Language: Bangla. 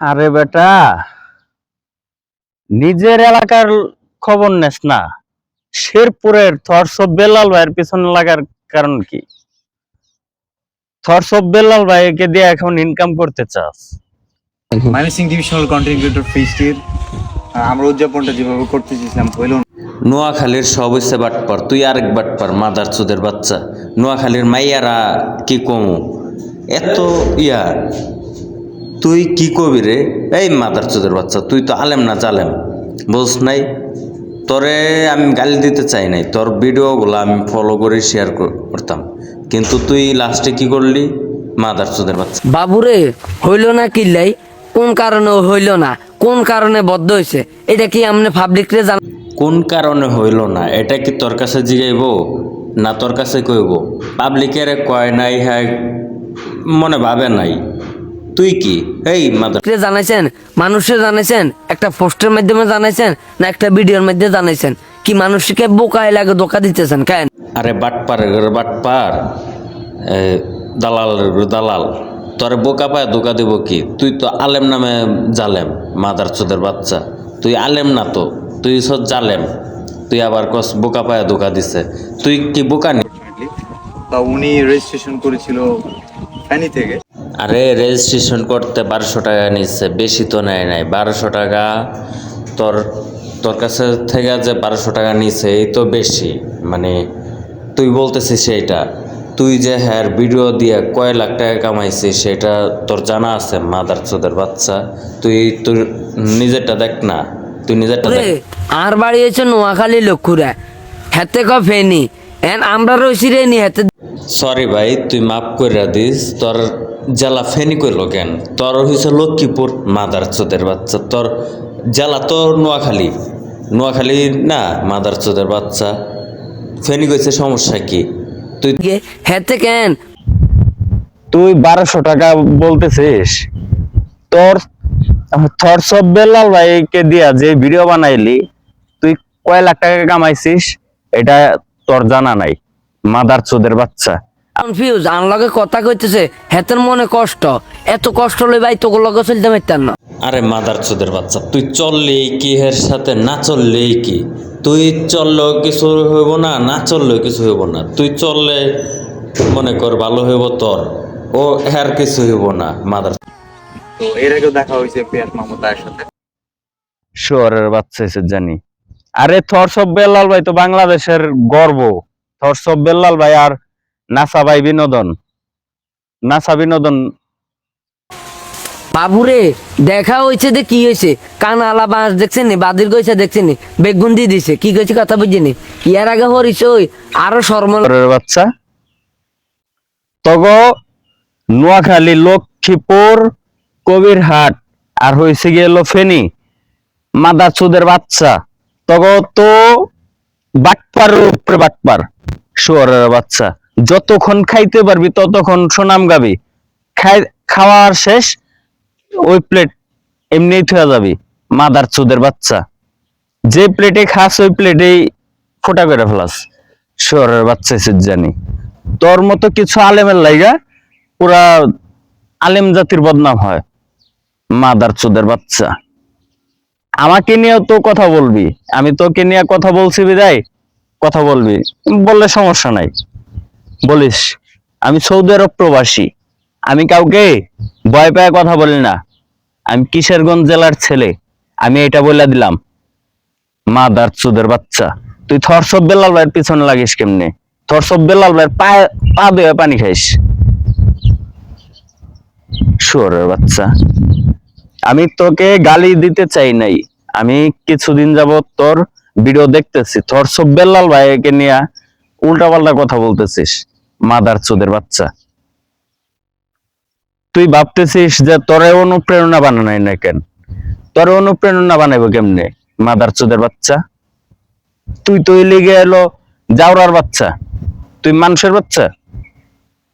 আরে বেটা নিজের এলাকার খবর নেস না। শেরপুরের থরসব বেলাল ভাইয়ের পিছনে লাগার কারণ কি? থরসব বেলাল ভাইকে দিয়ে এখন ইনকাম করতে চাস। মাইনাসিং ডিভিশনাল কন্টেন্ট ক্রিয়েটর ফেস্টির আমরা উদযাপনটা যেভাবে করতে চেয়েছিলাম হইল। নোয়াখালীর সব হইছে বাটপার তুই আরেক বাটপার মাদার চোদের বাচ্চা। নোয়াখালীর মাইয়ারা কি কমু? এত ইয়া। তুই কি কবি রে? এই মাদার চোদের বাচ্চা তুই তো আলেম না জালেম। বুঝ নাই তোরে আমি গালি দিতে চাই নাই তোর ভিডিওগুলো আমি ফলো করে শেয়ার করতাম। কিন্তু তুই লাস্টে কি করলি? মাদার চোদের বাচ্চা। বাবুরে হইল না কিল্লাই? কোন কারণে হইল না? কোন কারণে বদ্ধ হয়েছে এটা কি আমনে পাবলিক রে জান কোন কারণে হইল না? এটা কি তোর কাছে জিগাইব? না তোর কাছে কইব? পাবলিকের কয় নাই হ্যাঁ মনে ভাবে নাই। তুই কি? এই মাদার রে জানাইছেন? মানুষে জানাইছেন? একটা পোস্টের মাধ্যমে জানাইছেন? না একটা ভিডিওর মধ্যে জানাইছেন? কি মানুষকে বোকায় লাগে ধোকা দিতেছেন কেন? আরে বাটপার। বাটপার দালাল দালাল। তোরে বোকা পায় ধোকা দিব কি? তুই তো আলেম নামে জালেম মাদার চোদের বাচ্চা। তুই আলেম না তো তুই সব জালেম। তুই আবার কস বোকা পায় ধোকা দিছে। তুই কি বোকা নি তা উনি রেজিস্ট্রেশন করেছিল ফ্যানি থেকে। আরে রেজিস্ট্রেশন করতে বারোশো টাকা নিচ্ছে বেশি তো নেয় নাই। বারোশো টাকা তোর তোর কাছে থেকে যে বারোশো টাকা নিচ্ছে এই তো বেশি। মানে তুই বলতেছিস সেইটা। তুই যে হ্যার ভিডিও দিয়ে কয় লাখ টাকা কামাইছিস সেটা তোর জানা আছে মাদার চোদের বাচ্চা। তুই তোর নিজেরটা দেখ না। তুই নিজেরটা দেখ। আর বাড়ি হয়েছে নোয়াখালী লক্ষুরা হেতে ক ফেনি। এন আমরা রইছি রে নি হেতে। সরি ভাই তুই মাফ করে দিস তোর জেলা ফেনি কইল কেন? তোর হয়েছে লক্ষ্মীপুর মাদার চোদের বাচ্চা। তোর জেলা তো নোয়াখালী। নোয়াখালী না মাদার চোদের বাচ্চা। ফেনি কইছে সমস্যা কি? তুই হেতে কেন? তুই বারোশো টাকা বলতেছিস? তোর থরসব বেলাল ভাইকে দিয়া যে ভিডিও বানাইলি তুই কয় লাখ টাকা কামাইছিস? এটা তোর জানা নাই মাদার চোদের বাচ্চা। কনফিউজ আনলগে কথা কইতেছে হেতের মনে কষ্ট। এত কষ্ট লই ভাই তোকে লগে চলতে পারতাম না। আরে মাদার চোদের বাচ্চা তুই চললেই কি এর সাথে না চললেই কি? তুই চললেও কিছু হইব না না চললেও কিছু হইব না। তুই চললে মনে কর ভালো হইব তোর ও হ্যার কিছু হইব না মাদার তো এর আগেও দেখা হয়েছে পিয়াস মাহমুদ সাথে। শহরের বাচ্চা এসে জানি। আরে থরসব বেলাল ভাই তো বাংলাদেশের গর্ব। থরসব বেলাল ভাই আর নাসা ভাই বিনোদন। নাসা বিনোদন। বাবুরে দেখা হয়েছে যে কি হয়েছে? কান আলা বাঁশ দেখছেন নি? বাদির গইছে দেখছেন নি? বেগুন দিয়ে দিছে। কি কইছে কথা বুঝিনি ইয়ার আগে হরিস ওই আরও শহরের বাচ্চা। তগ নোয়াখালী লক্ষ্মীপুর কবিরহাট আর হয়েছে গেল ফেনি। মাদার চুদের বাচ্চা। তগ তো বাটপার উপরে বাটপার। শহরের বাচ্চা। যতক্ষণ খাইতে পারবি, ততক্ষণ সুনাম গাবি। খাই, খাওয়ার শেষ, ওই প্লেট এমনিই থুয়া যাবি, মাদার চুদের বাচ্চা। যে প্লেটে খাস, ওই প্লেটেই ফোটা করে ফেলাস। শহরের বাচ্চা এসে জানি তোর মতো কিছু আলেমের লাইগা পুরা আলেম জাতির বদনাম হয়, মাদার চোদের বাচ্চা। আমাকে নিয়েও তো কথা বলবি। আমি তোকে নিয়ে কথা বলছি বিদায়, কথা বলবি। বললে সমস্যা নাই। বলিস, আমি সৌদি আরব প্রবাসী। আমি কাউকে ভয় পায় কথা বলি না। আমি কিশোরগঞ্জ জেলার ছেলে। আমি এটা বলে দিলাম। মা দার চুদের বাচ্চা। তুই থরসব বেলাল ভাইয়ের পিছনে লাগিস কেমনে? থরসব বেলাল ভাইয়ের পায়ে, পা দিয়ে পানি খাইস। শুয়ারের বাচ্চা। আমি তোকে গালি দিতে চাই নাই। আমি কিছুদিন যাবত তোর ভিডিও দেখতেছি। থরসব বেলাল ভাইকে নিয়ে উল্টা পাল্টা কথা বলতেছিস। মাদার চোদের বাচ্চা। তুই ভাবতেছিস যে তোরে অনুপ্রেরণা বানানাই না কেন? তোর অনুপ্রেরণা বানাইবো কেমনে? মাদার চোদের বাচ্চা? তুই তো যাওরার এলো বাচ্চা। তুই মানুষের বাচ্চা?